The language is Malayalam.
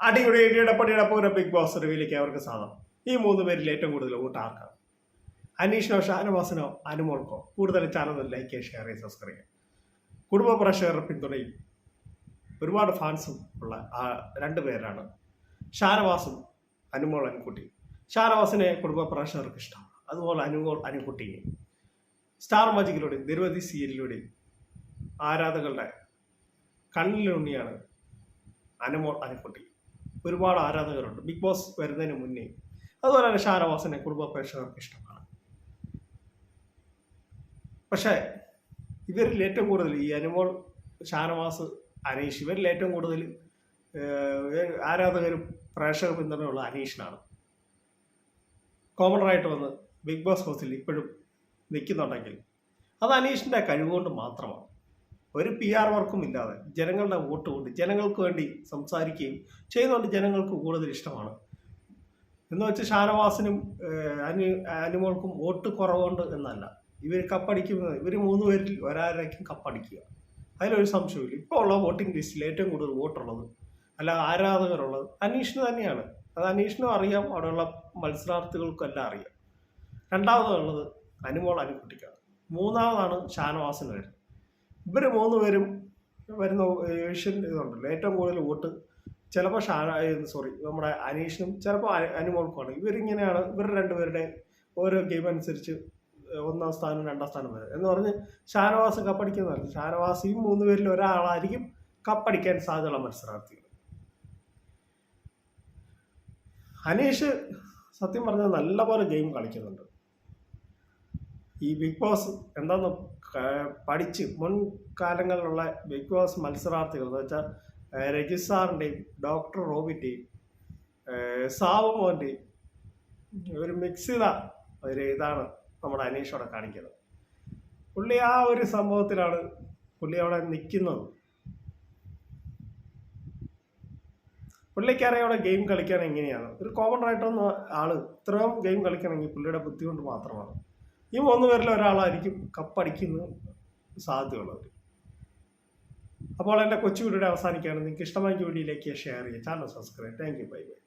അടിയുടെ ഇടിയുടെ പടിയുടെ പൂരം ബിഗ് ബോസ് റിവ്യൂലേക്ക് അവർക്ക് സാധനം ഈ മൂന്ന് പേരിൽ ഏറ്റവും കൂടുതൽ വോട്ട് ആർക്കാണ്? അനീഷിനോ ഷാനവാസിനോ അനുമോൾക്കോ? കൂടുതൽ ചാനൽ ലൈക്ക് ഷെയർ ചെയ്യുക സബ്സ്ക്രൈബ് ചെയ്യുക. കുടുംബ പ്രേക്ഷകരുടെ പിന്തുണയും ഒരുപാട് ഫാൻസും ഉള്ള ആ രണ്ട് പേരാണ് ഷാനവാസും അനുമോൾ അനുക്കുട്ടി. ഷാനവാസിനെ കുടുംബ പ്രേക്ഷകർക്ക് ഇഷ്ടമാണ്. അതുപോലെ അനുമോൾ അനുക്കുട്ടിയെ. സ്റ്റാർ മാജിക്കിലൂടെയും നിരവധി സീരിയലിലൂടെയും ആരാധകരുടെ കണ്ണിലുണ്ണിയാണ് അനുമോൾ അനുക്കുട്ടി. ഒരുപാട് ആരാധകരുണ്ട്. ബിഗ് ബോസ് വരുന്നതിന് മുന്നേ. അതുപോലെ തന്നെ ഷാനവാസിനെ കുടുംബ പ്രേക്ഷകർക്ക് ഇഷ്ടമാണ്. പക്ഷേ ഇവരിൽ ഏറ്റവും കൂടുതൽ ഈ അനുമോൾ ഷാനവാസ് അനീഷ് ഇവരിൽ ഏറ്റവും കൂടുതൽ ആരാധകരും പ്രേക്ഷക പിന്തുണയുള്ള അനീഷിനാണ്. കോമണറായിട്ട് വന്ന് ബിഗ് ബോസ് ഹൗസിൽ ഇപ്പോഴും നിൽക്കുന്നുണ്ടെങ്കിൽ അത് അനീഷിന്റെ കഴിവുകൊണ്ട് മാത്രമാണ്. ഒരു പി ആർ വർക്കും ഇല്ലാതെ ജനങ്ങളുടെ വോട്ട് കൊണ്ട് ജനങ്ങൾക്ക് വേണ്ടി സംസാരിക്കുകയും ചെയ്യുന്നതുകൊണ്ട് ജനങ്ങൾക്ക് കൂടുതൽ ഇഷ്ടമാണ്. എന്ന് വെച്ച് ഷാനവാസിനും അനു അനുമോൾക്കും വോട്ട് കുറവുണ്ട് എന്നല്ല. ഇവർ കപ്പടിക്കുന്നത് ഇവർ മൂന്ന് പേരിൽ ഒരാരായിരിക്കും കപ്പടിക്കുക. അതിലൊരു സംശയമില്ല ഇപ്പോൾ ഉള്ള വോട്ടിംഗ് ലിസ്റ്റിൽ ഏറ്റവും കൂടുതൽ വോട്ടുള്ളത് അല്ല ആരാധകരുള്ളത് അനീഷിന് തന്നെയാണ്. അത് അനീഷിനും അറിയാം അവിടെയുള്ള മത്സരാർത്ഥികൾക്കും എല്ലാം അറിയാം. രണ്ടാമതുള്ളത് അനുമോൾ അനുകുട്ടിക്കാണ്. മൂന്നാമതാണ് ഷാനവാസിന് വരുന്നത്. ഇവർ മൂന്ന് പേരും വരുന്ന ഏഷ്യൻ ഇതുണ്ടല്ലോ. ഏറ്റവും കൂടുതൽ വോട്ട് ചിലപ്പോൾ ഷാന സോറി നമ്മുടെ അനീഷിനും ചിലപ്പോൾ അനുമോൾക്കുമാണ്. ഇവരിങ്ങനെയാണ് ഇവർ രണ്ടുപേരുടെ ഓരോ ഗെയിം അനുസരിച്ച് ഒന്നാം സ്ഥാനം രണ്ടാം സ്ഥാനം വരെ. എന്ന് പറഞ്ഞ് ഷാനവാസ് കപ്പടിക്കുന്നതല്ല. ഷാനവാസ് ഈ മൂന്ന് പേരിൽ ഒരാളായിരിക്കും കപ്പടിക്കാൻ സാധ്യതയുള്ള മത്സരാർത്ഥികൾ. അനീഷ് സത്യം പറഞ്ഞാൽ നല്ലപോലെ ഗെയിം കളിക്കുന്നുണ്ട്. ഈ ബിഗ് ബോസ് എന്താന്ന് പഠിച്ച് മുൻകാലങ്ങളിലുള്ള ബിഗ് ബോസ് മത്സരാർത്ഥികൾ എന്ന് വെച്ചാൽ രജിസാറിന്റെയും ഡോക്ടർ റോബിന്റെയും സാവുമോന്റെയും ഒരു മിക്സ് ചെയ്ത ഒരു ഇതാണ് നമ്മുടെ അനീഷ് അവിടെ കാണിക്കുന്നത്. പുള്ളി ആ ഒരു സംഭവത്തിലാണ് പുള്ളി അവിടെ നിൽക്കുന്നത് പുള്ളിക്കാരെ അവിടെ ഗെയിം കളിക്കാൻ എങ്ങനെയാണ്. ഒരു കോമൺ ആയിട്ടൊന്നും ആൾ ഇത്രയും ഗെയിം കളിക്കണമെങ്കിൽ പുള്ളിയുടെ ബുദ്ധി കൊണ്ട് മാത്രമാണ്. ഈ മൂന്ന് പേരിൽ ഒരാളായിരിക്കും കപ്പടിക്കുന്ന സാധ്യതയുള്ളവർ അപ്പോൾ എന്റെ കൊച്ചു വീഡിയോ അവസാനിക്കുകയാണ്. നിങ്ങൾക്ക് ഇഷ്ടമായ വീഡിയോയിലേക്ക് ഷെയർ ചെയ്യുക. Channel subscribe thank you bye bye